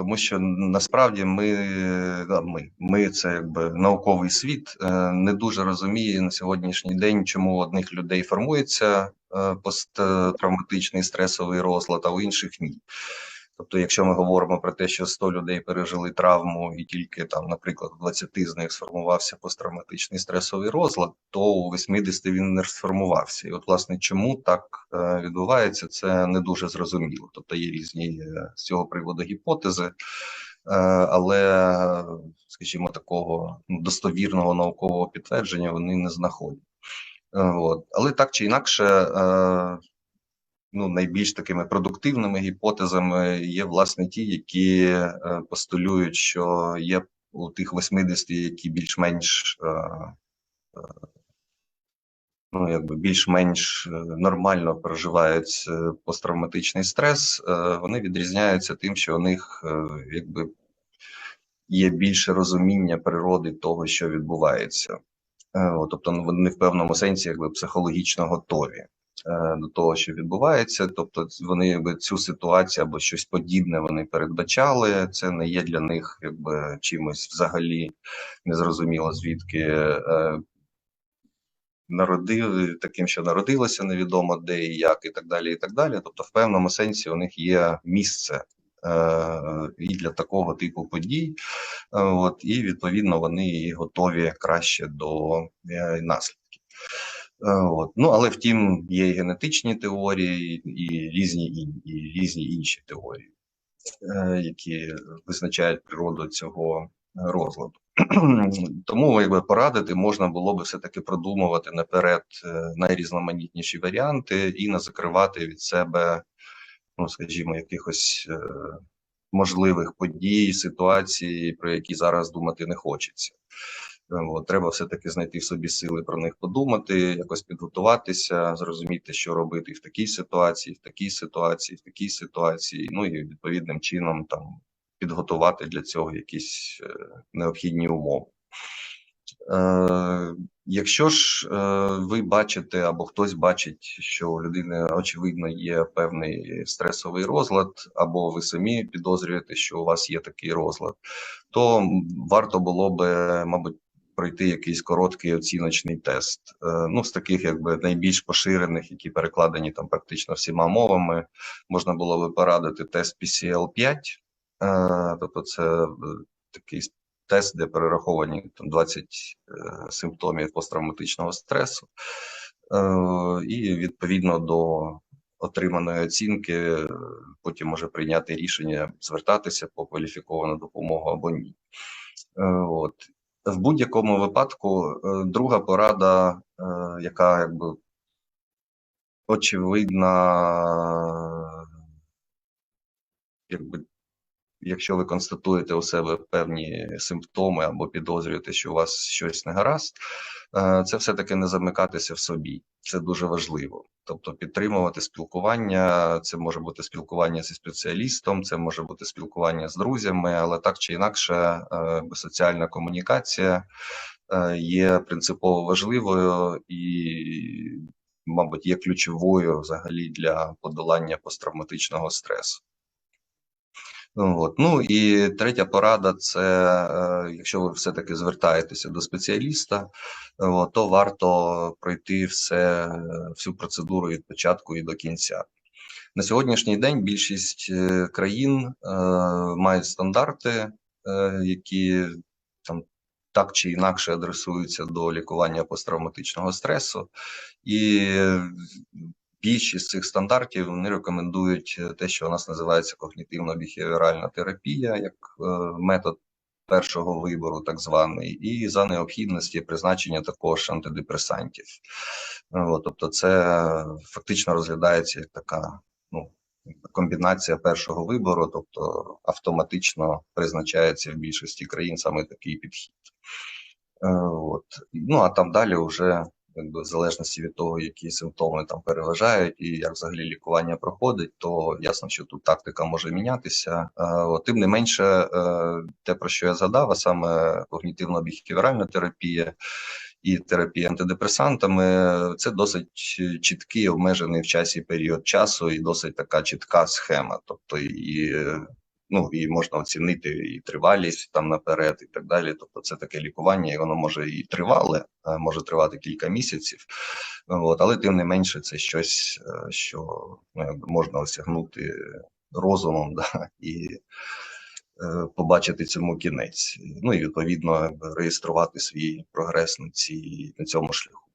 тому що насправді ми, ми, ми це якби науковий світ, е, не дуже розуміє на сьогоднішній день, чому у одних людей формується е, посттравматичний стресовий розлад, а у інших ні. Тобто, якщо ми говоримо про те, що 100 людей пережили травму, і тільки там, наприклад, у 20 з них сформувався посттравматичний стресовий розлад, то у 80 він не сформувався. І от, власне, чому так е, відбувається, це не дуже зрозуміло. Тобто є різні е, з цього приводу гіпотези, е, але, скажімо, такого ну, достовірного наукового підтвердження вони не знаходять. От. Але так чи інакше, ну, найбільш такими продуктивними гіпотезами є власне ті, які е, постулюють, що є у тих 80, які більш-менш е, е, ну, якби більш-менш нормально проживають посттравматичний стрес, вони відрізняються тим, що у них якби є більше розуміння природи того, що відбувається. Тобто ну, вони в певному сенсі якби психологічно готові до того, що відбувається. Тобто, вони якби цю ситуацію або щось подібне вони передбачали. Це не є для них якби чимось взагалі незрозуміло, звідки е, народили таким, що народилося невідомо де і як, і так далі. І так далі. Тобто, в певному сенсі у них є місце. е, І для такого типу подій, Е, от і відповідно вони готові краще до е, наслідків. Е, От. Ну, але втім, є і генетичні теорії, і різні ін- і різні інші теорії, е, які визначають природу цього розладу. Тому якби порадити можна було би все-таки продумувати наперед е, найрізноманітніші варіанти і не закривати від себе, ну скажімо, якихось можливих подій, ситуацій, про які зараз думати не хочеться. От, треба все-таки знайти в собі сили про них подумати, якось підготуватися, зрозуміти, що робити в такій ситуації, в такій ситуації, в такій ситуації. Ну і відповідним чином там підготувати для цього якісь е, необхідні умови. Е, якщо ж е, ви бачите або хтось бачить, що у людини очевидно є певний стресовий розлад, або ви самі підозрюєте, що у вас є такий розлад, то варто було би, мабуть, пройти якийсь короткий оціночний тест. Е, ну, з таких якби найбільш поширених, які перекладені там практично всіма мовами, можна було би порадити тест PCL-5, е, тобто це е, такий тест, де перераховані там 20 е, симптомів посттравматичного стресу, і відповідно до отриманої оцінки, потім може прийняти рішення звертатися по кваліфіковану допомогу або ні. От. В будь-якому випадку, е, друга порада, е, яка якби очевидна, якби якщо ви констатуєте у себе певні симптоми або підозрюєте, що у вас щось не гаразд, е, це все-таки не замикатися в собі. Це дуже важливо. Тобто підтримувати спілкування, це може бути спілкування зі спеціалістом, це може бути спілкування з друзями, але так чи інакше, е, соціальна комунікація е, є принципово важливою і, мабуть, є ключовою взагалі для подолання посттравматичного стресу. От. Ну і третя порада це е, якщо ви все-таки звертаєтеся до спеціаліста, то варто пройти все, всю процедуру від початку і до кінця. На сьогоднішній день більшість е, країн е, мають стандарти, які там так чи інакше адресуються до лікування посттравматичного стресу, і більшість цих стандартів вони рекомендують е, те, що у нас називається когнітивно-біхевіоральна терапія, як е, метод першого вибору, так званий, і за необхідності призначення також антидепресантів. От, тобто, це фактично розглядається як така ну, комбінація першого вибору, тобто автоматично призначається в більшості країн саме такий підхід. Е, От. Ну а там далі вже якби в залежності від того, які симптоми там переважають, і як взагалі лікування проходить, то ясно, що тут тактика може мінятися. Е, Тим не менше, е, те про що я згадав, а саме когнітивно-біхевіоральна терапія. І терапія антидепресантами це досить чіткий обмежений в часі період часу, і досить така чітка схема. Тобто, і ну і можна оцінити і тривалість там наперед, і так далі. Тобто, це таке лікування, і воно може і тривале, е, може тривати кілька місяців. От, але тим не менше, це щось, е, що ну, можна осягнути розумом, да, і е, побачити цьому кінець. Ну і відповідно реєструвати свій прогрес на, цій, на цьому шляху.